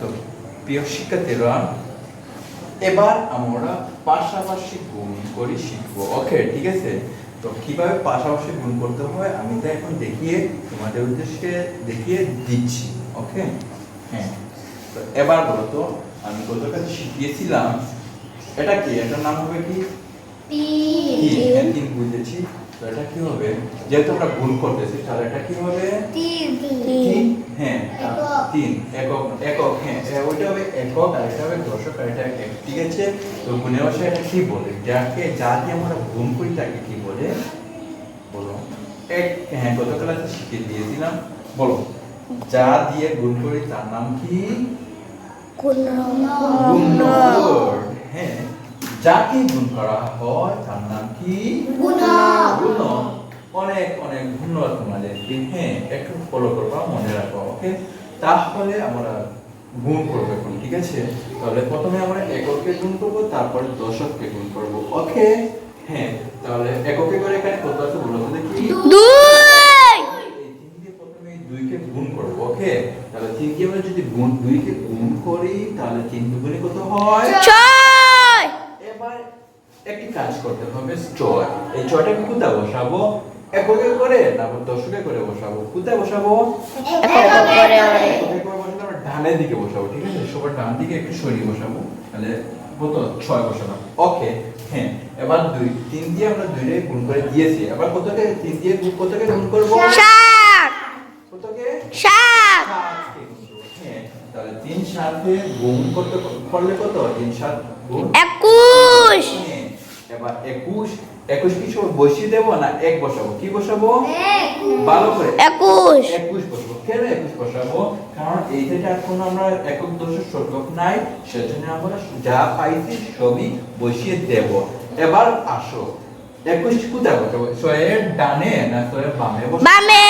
তো প্রিয় শিক্ষার্থীরা এবার আমরা পাশাপাশি গুণ করে শিখব। ওকে ঠিক আছে? তো কীভাবে পাশাপাশি গুণ করতে হয় আমি তা এখন দেখিয়ে তোমাদের উদ্দেশ্যে দেখিয়ে দিচ্ছি। ওকে হ্যাঁ। তো এবার বলো তো আমি গত কাছে শিখিয়েছিলাম? এটা কি? এটার নাম হবে কি? তিন। হ্যাঁ, বুঝেছি। তো এটা কি হবে? যেহেতু আমরা গুণ করতেছি তাহলে এটা কি হবে? তিন। তিন। একক একক হ্যাঁ ওইটা হবে একক আর এটা হবে দশক আর এটা এক ঠিক আছে? তো গুণের ভাষায় এটা কি বলে? যাকে যা দিয়ে আমরা গুণ করি তাকে কি বলে? বলো। এক হ্যাঁ গত ক্লাসে শিখিয়ে দিয়েছিলাম। বলো। যা দিয়ে গুণ করি তার নাম কি? গুণর হ্যাঁ। যাকে গুণ করা হয় তার নাম কি। অনেক অনেক ধন্যবাদ তোমাদেরকে হ্যাঁ একটু ফলো করবা মনে রাখো ওকে তাহলে আমরা গুণ করব এখন ঠিক আছে? তাহলে প্রথমে আমরা এককে গুণ করব তারপরে দশককে গুণ করব। ওকে? হ্যাঁ তাহলে এককে করে এখানে কত আছে বলো তো দেখি। দুইকে গুণ করব ওকে? তাহলে তিন দিয়ে আমরা যদি গুণ দুইকে গুণ করি তাহলে তিন দুগুণে কত হয়? এবার একটি কাজ করতে হবে ছয়। এই ছয়টাকে কোথায় বসাবো এককে করে না দশকে করে বসাবো। কোথায় বসাবো? এককে করে বসালে ডানের দিকে বসাবো ঠিক আছে? সবার ডান দিকে একটু সরিয়ে বসাবো তাহলে কত ছয় বসালাম। ওকে হ্যাঁ এবার দুই তিন দিয়ে আমরা দুইটা গুণ করে দিয়েছি। এবার কতকে তিন দিয়ে গুণ কতকে গুণ করব? কতকে? করব। হ্যাঁ তাহলে তিন সাথে গুণ করতে করলে কত? তিন সাত গুণ। একুশ। হ্যাঁ, এবার একুশ একুশ কি সব বসিয়ে দেবো না? এক বসাবো। কি বসাবো? ভালো করে। একুশ। একুশ বসাবো। কেন একুশ বসাবো? কারণ এই যেটা এখন আমরা একক শতক নাই সেজন্য আমরা যা পাইছি সবই বসিয়ে দেব। এবার আসো। একুশ কোথায় বসাবো? ছয়ের ডানে না ছয়ের বামে বসাবো? বামে।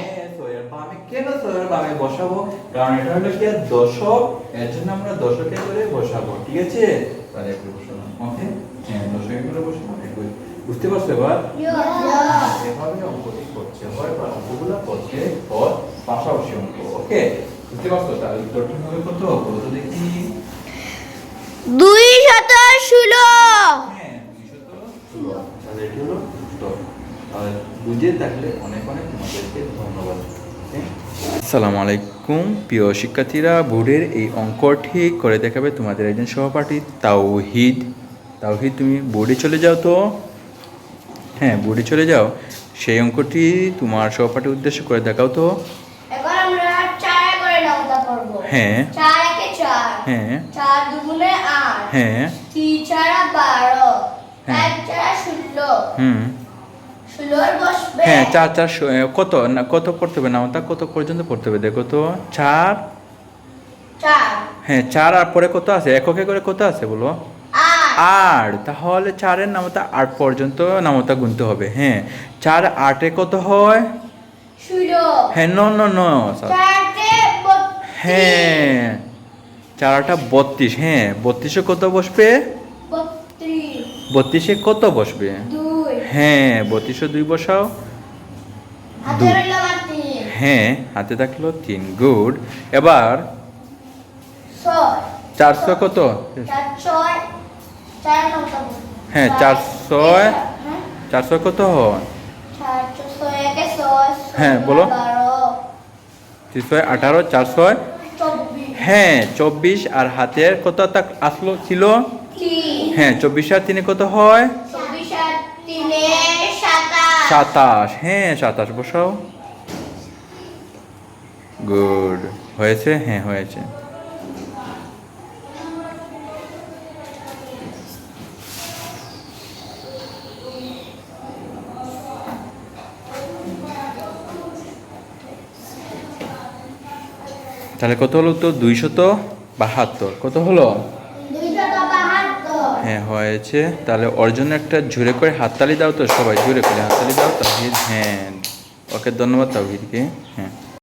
হ্যাঁ, বামে। কেন ছয়ের বামে বসাবো? কারণ এটা হলো কি? দশক। এর জন্য আমরা দশকে করে বসাবো। ঠিক আছে? তাহলে একটু বসালাম। ওকে? হ্যাঁ দশকে করে একটু বুঝতে পারছ এবার? এভাবে অঙ্কটি করছে। হয় বা অঙ্কগুলো করছে পর পাশাপাশি অঙ্ক ওকে? বুঝতে পারছ? তাহলে উত্তরটা হবে কত? বলো তো দেখি? দুই শত ষোলো। হ্যাঁ দুইশত ষোলো। তাহলে এটি হলো উত্তর। তাহলে বুঝে থাকলে অনেক অনেক তোমাদেরকে ধন্যবাদ আসসালামু আলাইকুম প্রিয় শিক্ষার্থীরা বোর্ডের এই অঙ্কটি করে দেখাবে তোমাদের একজন সহপাঠী তাওহিদ। তাওহিদ তুমি বোর্ডে চলে যাও তো। হ্যাঁ বোর্ডে চলে যাও। সেই অঙ্কটি তোমার সহপাঠীর উদ্দেশ্য করে দেখাও তো। এবার আমরা চার করে নৌকা করব। হ্যাঁ। চার একে চার। হ্যাঁ। চার দুগুণে আট। হ্যাঁ। তিন চারা বারো। হ্যাঁ। চারা ষোলো। হুম। হ্যাঁ চার চার কত? না কত পড়তে হবে? না ওটা কত পর্যন্ত পড়তে হবে? দেখো তো চার। হ্যাঁ চার আর পরে কত আছে? এককে করে কত আছে বলো? আট আট তাহলে চারের নামতা আট পর্যন্ত নামতা গুনতে হবে হ্যাঁ। চার আটে কত হয়? হ্যাঁ ন ন ন চারটে হ্যাঁ চার আটটা বত্রিশ হ্যাঁ বত্রিশে কত বসবে? বত্রিশে। কত বসবে? হ্যাঁ বত্রিশে দুই বসাও। দুই। হ্যাঁ হাতে থাকল তিন গুড। এবার চারশো কত? হ্যাঁ। হ্যাঁ, চারশো কত হয় হ্যাঁ, বলো। তিনশো আঠারো চারশো হ্যাঁ চব্বিশ আর হাতের কত তাক আসলো ছিল? হ্যাঁ চব্বিশ আর তিনে কত হয়? সাতাশ। হ্যাঁ সাতাশ বসাও। গুড। হয়েছে? হ্যাঁ হয়েছে। তাহলে কত হলো তো দুইশত বাহাত্তর। কত হলো? হ্যাঁ হয়েছে। তাহলে ওর জন্য একটা জোরে করে হাততালি দাও তো সবাই জোরে করে হাততালি দাও তাহিদ হ্যাঁ ওকে ধন্যবাদ তাহিদকে। হ্যাঁ।